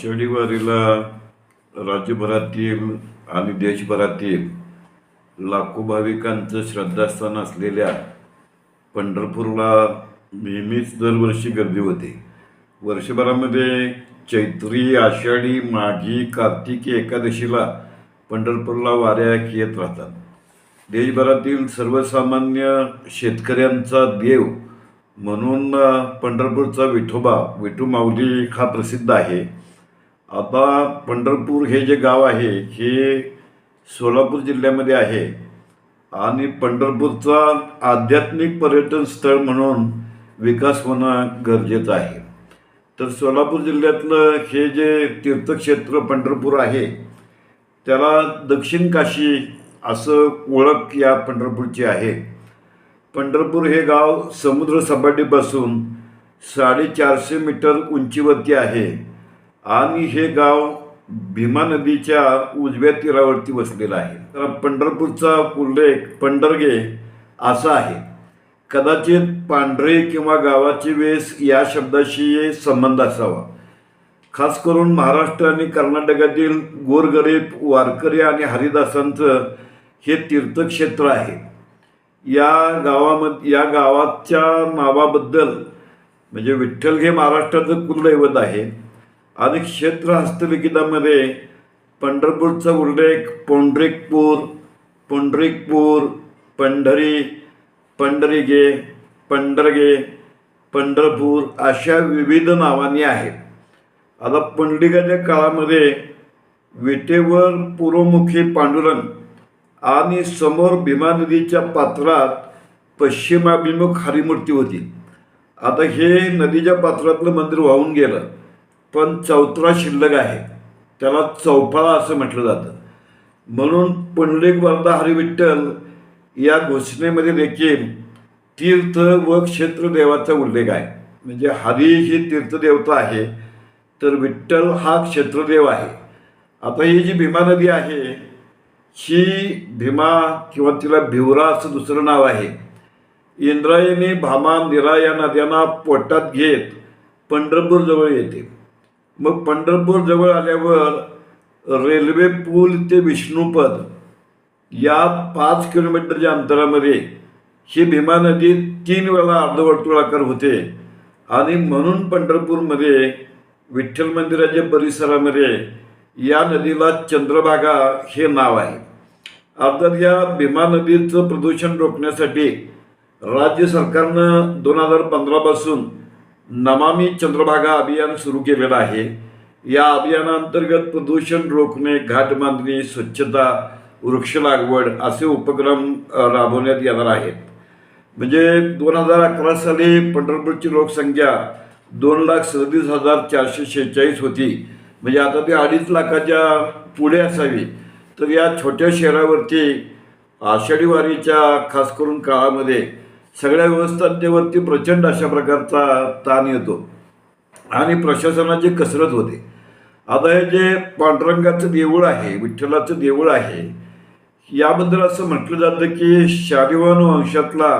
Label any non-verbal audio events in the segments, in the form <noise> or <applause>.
आषाढी वारीला राज्यभरातील आणि देशभरातील लाखो भाविकांचं श्रद्धास्थान असलेल्या पंढरपूरला नेहमीच दरवर्षी गर्दी होते. वर्षभरामध्ये चैत्री आषाढी माघी कार्तिकी एकादशीला पंढरपूरला वाऱ्या येत राहतात. देशभरातील सर्वसामान्य शेतकऱ्यांचा देव म्हणून पंढरपूरचा विठोबा विठू माऊली हा प्रसिद्ध आहे. आता पंढरपूर हे जे गाव आहे हे सोलापूर जिल्ह्यामध्ये आहे. आणि पंढरपूरचा आध्यात्मिक पर्यटन स्थळ म्हणून विकास होणं गरजेचं आहे. तर सोलापूर जिल्ह्यातलं हे जे तीर्थक्षेत्र पंढरपूर आहे त्याला दक्षिण काशी असं ओळख या पंढरपूरची आहे. पंढरपूर हे गाव समुद्र सपाटीपासून साडेचारशे मीटर उंचीवरती आहे. आणि हे गाव भीमा नदीच्या उजव्या तीरावरती वसलेलं आहे. तर पंढरपूरचा उल्लेख पंढरगे असा आहे. कदाचित पांढरे किंवा गावाची वेस या शब्दाशी संबंध असावा. खास करून महाराष्ट्र आणि कर्नाटकातील गोरगरीब वारकरी आणि हरिदासांचं हे तीर्थक्षेत्र आहे. या गावामध्ये या गावाच्या नावाबद्दल म्हणजे विठ्ठल हे महाराष्ट्राचं कुलदैवत आहे. आणि क्षेत्र हस्तलिखितामध्ये पंढरपूरचा उल्लेख पोंढरिकपूर पुंडरिकपूर पंढरी पंढरीगे पंढरगे पंढरपूर अशा विविध नावांनी आहेत. आता पंडिकाच्या काळामध्ये विटेवर पूर्वमुखी पांडुरंग आणि समोर भीमा नदीच्या पात्रात पश्चिमाभिमुख हरिमूर्ती होती. आता हे नदीच्या पात्रातलं मंदिर वाहून गेलं. पण चौथरा शिल्लक आहे. त्याला चौफाळा असं म्हटलं जातं. म्हणून पुंडलिक वरदा हरिविठ्ठल या घोषणेमध्ये देखील तीर्थ व क्षेत्र देवाचा उल्लेख आहे. म्हणजे हरी ही तीर्थदेवता आहे तर विठ्ठल हा क्षेत्रदेव आहे. आता ही जी भीमा नदी आहे ही भीमा किंवा तिला भिवरा असं दुसरं नाव आहे. इंद्रायणी भामा निरा या नद्यांना पोटात घेत पंढरपूरजवळ येते. मग पंढरपूर जवळ आल्यावर रेल्वे पूल ते विष्णुपद या पाच किलोमीटरच्या अंतरामध्ये ही भीमा नदी तीन वेळा अर्धवर्तुळाकार होते. आणि म्हणून पंढरपूरमध्ये विठ्ठल मंदिराच्या परिसरामध्ये या नदीला चंद्रभागा हे नाव आहे. अर्थात या भीमा नदीचं प्रदूषण रोखण्यासाठी राज्य सरकारनं दोन हजार पंधरापासून नमामी चंद्रभागा अभियान सुरू केलेलं आहे. या अभियानांतर्गत प्रदूषण रोखणे घाट बांधणी स्वच्छता वृक्ष लागवड असे उपक्रम राबवण्यात येणार आहेत. म्हणजे दोन हजार अकरा साली पंढरपूरची लोकसंख्या दोन लाख सदतीस हजार चारशे शेहेचाळीस होती. म्हणजे आता ते अडीच लाखाच्या पुढे असावी. तर या छोट्या शहरावरती आषाढी वारीच्या खास करून काळामध्ये सगळ्या व्यवस्थांच्यावरती प्रचंड अशा प्रकारचा ताण येतो. आणि प्रशासनाची कसरत होते. आता हे जे पांडुरंगाचं देऊळ आहे विठ्ठलाचं देऊळ आहे याबद्दल असं म्हटलं जातं की शालिवान वंशातला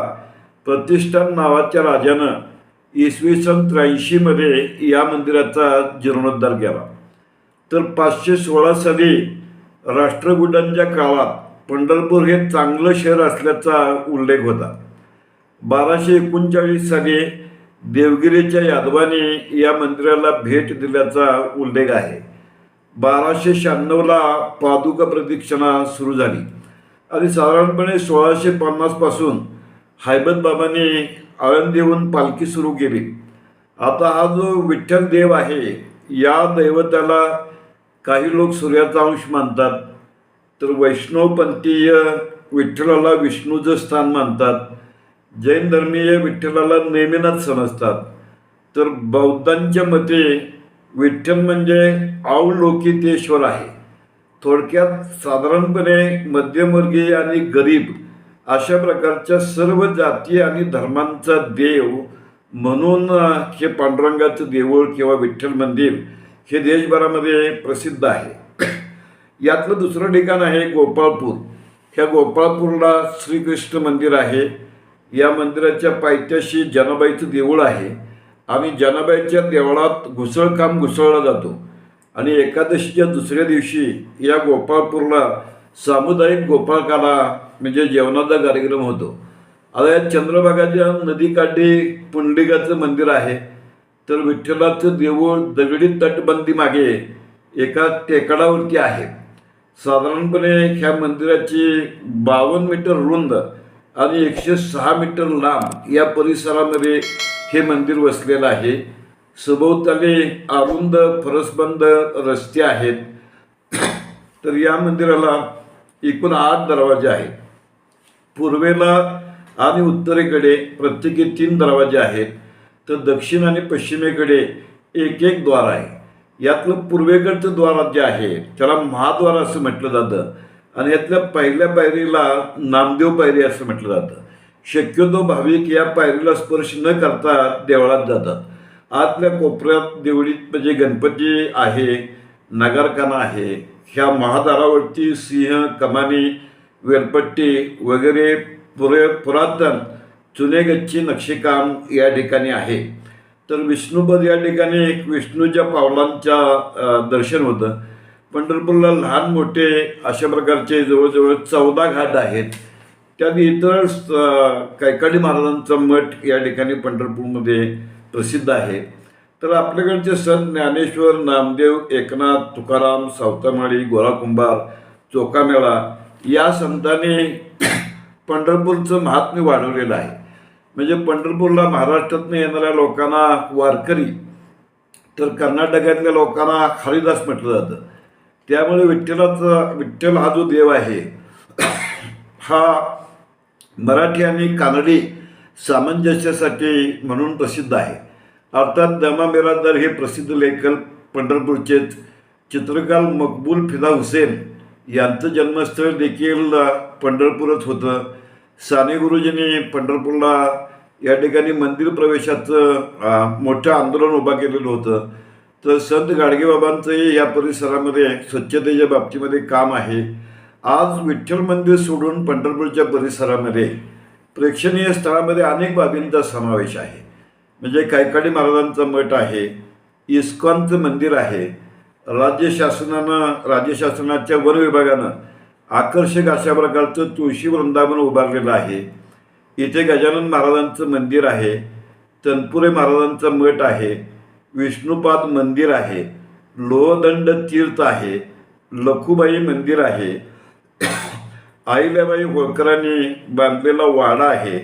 प्रतिष्ठान नावाच्या राजानं इसवी सन त्र्याऐंशीमध्ये या मंदिराचा जीर्णोद्धार केला. तर पाचशे सोळा साली राष्ट्रकुटांच्या काळात पंढरपूर हे चांगलं शहर असल्याचा उल्लेख होता. बाराशे एकोणचाळीस साली देवगिरीच्या यादवाने या मंदिराला भेट दिल्याचा उल्लेख आहे. बाराशे शहाण्णवला पादुका प्रदक्षिणा सुरू झाली. आणि साधारणपणे सोळाशे पन्नासपासून हैबत आळंदीहून पालखी सुरू केली. आता हा जो विठ्ठल देव आहे या दैवताला काही लोक सूर्याचा अंश मानतात तर वैष्णवपंथीय विठ्ठलाला विष्णूचं स्थान मानतात. जैन धर्मीय विठ्ठलाला नेमिनाथ समजतात. तर बौद्धांच्या मते विठ्ठल म्हणजे अवलोकितेश्वर आहे. थोडक्यात साधारणपणे मध्यमवर्गीय आणि गरीब अशा प्रकारच्या सर्व जाती आणि धर्मांचा देव म्हणून हे पांडुरंगाचं देऊळ किंवा विठ्ठल मंदिर हे देशभरामध्ये प्रसिद्ध आहे. <clears throat> यातलं दुसरं ठिकाण आहे गोपाळपूर. ह्या गोपाळपूरला श्रीकृष्ण मंदिर आहे. या मंदिराच्या पायथ्याशी जनाबाईचं देऊळ आहे. आम्ही जनाबाईच्या देवळात घुसळकाम घुसळला जातो. आणि एकादशीच्या दुसऱ्या दिवशी या गोपाळपूरला सामुदायिक गोपाळकाला म्हणजे जेवणाचा कार्यक्रम होतो. आता या चंद्रभागाच्या नदीकाठी पुंडिगाचं मंदिर आहे. तर विठ्ठलाचं देऊळ दगडी तटबंदी मागे एका टेकडावरती आहे. साधारणपणे ह्या मंदिराची बावन्न मीटर रुंद आणि एकशे सहा मीटर लांब या परिसरामध्ये हे मंदिर वसलेलं आहे. सभोवताली अरुंद फरसबंद रस्ते आहेत. तर या मंदिराला एकूण आठ दरवाजे आहेत. पूर्वेला आणि उत्तरेकडे प्रत्येकी तीन दरवाजे आहेत. तर दक्षिण आणि पश्चिमेकडे एक एक द्वार आहे. यातलं पूर्वेकडचं द्वार जे आहे त्याला महाद्वार असं म्हटलं जातं. आणि यातल्या पहिल्या पायरीला नामदेव पायरी असं म्हटलं जातं. शक्यतो भाविक या पायरीला स्पर्श न करता देवळात जातात. आतल्या कोपऱ्यात देवळीत म्हणजे गणपती आहे नगरखाना आहे. ह्या महादारावरती सिंह कमानी वेलपट्टी वगैरे पुरे पुरातन चुनेगच्ची नक्षीकाम या ठिकाणी आहे. तर विष्णुपद या ठिकाणी एक विष्णूच्या पावलांच्या दर्शन होतं. पंढरपूरला लहान मोठे अशा प्रकारचे जवळजवळ चौदा घाट आहेत. त्यात इतर कैकाडी महाराजांचा मठ या ठिकाणी पंढरपूरमध्ये प्रसिद्ध आहे. तर आपल्याकडचे संत ज्ञानेश्वर नामदेव एकनाथ तुकाराम सावतामाळी गोराकुंभार चोकामेळा या संतांनी पंढरपूरचं महात्म्य वाढवलेलं आहे. म्हणजे पंढरपूरला महाराष्ट्रातून येणाऱ्या लोकांना वारकरी तर कर्नाटकातल्या लोकांना हरिदास म्हटलं जातं. त्यामुळे विठ्ठलाचा विठ्ठल हा जो देव आहे हा मराठी आणि कानडी सामंजस्यासाठी म्हणून प्रसिद्ध आहे. अर्थात दमा बिरादर हे प्रसिद्ध लेखक पंढरपूरचेच चित्रकार मकबूल फिदा हुसेन यांचं जन्मस्थळ देखील पंढरपूरच होतं. साने गुरुजींनी पंढरपूरला या ठिकाणी मंदिर प्रवेशाचं मोठं आंदोलन उभा केलेलं होतं. तर संत गाडगेबाबांचंही या परिसरामध्ये स्वच्छतेच्या बाबतीमध्ये काम आहे. आज विठ्ठल मंदिर सोडून पंढरपूरच्या परिसरामध्ये प्रेक्षणीय स्थळामध्ये अनेक बाबींचा समावेश आहे. म्हणजे कायकाडी महाराजांचं मठ आहे इस्कॉनचं मंदिर आहे राज्य शासनानं राज्य शासनाच्या वन विभागानं आकर्षक अशा प्रकारचं तुळशी वृंदावन उभारलेलं आहे. इथे गजानन महाराजांचं मंदिर आहे तनपुरे महाराजांचं मठ आहे विष्णुपाद मंदिर आहे लोहदंड तीर्थ आहे लखुबाई मंदिर आहे आईल्याबाई होळकरांनी बांधलेला वाडा आहे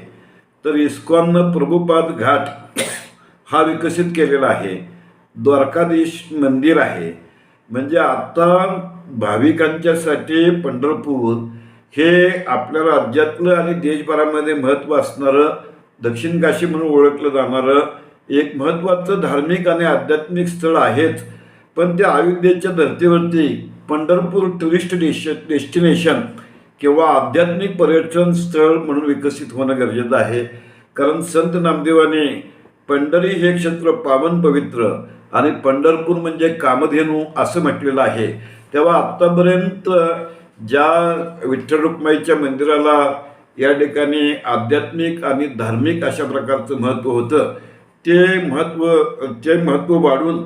तर इस्कॉननं प्रभुपाद घाट हा विकसित केलेला आहे. द्वारकाधीश मंदिर आहे. म्हणजे आत्ता भाविकांच्यासाठी पंढरपूर हे आपल्या राज्यातलं आणि देशभरामध्ये महत्त्व असणारं दक्षिण काशी म्हणून ओळखलं जाणारं एक महत्त्वाचं धार्मिक आणि आध्यात्मिक स्थळ आहेच पण त्या अयोध्येच्या धर्तीवरती पंढरपूर टुरिस्ट डेश डेस्टिनेशन किंवा आध्यात्मिक पर्यटन स्थळ म्हणून विकसित होणं गरजेचं आहे. कारण संत नामदेवाने पंढरी हे क्षेत्र पावन पवित्र आणि पंढरपूर म्हणजे कामधेनू असं म्हटलेलं आहे. तेव्हा आत्तापर्यंत ज्या विठ्ठल रुक्माईच्या मंदिराला या ठिकाणी आध्यात्मिक आणि धार्मिक अशा प्रकारचं महत्त्व होतं ते महत्त्व ते महत्त्व वाढून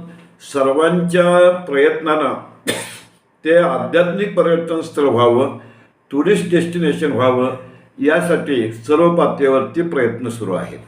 सर्वांच्या प्रयत्नानं ते आध्यात्मिक पर्यटन स्थळ व्हावं टुरिस्ट डेस्टिनेशन व्हावं यासाठी सर्व पातळीवरती प्रयत्न सुरू आहेत.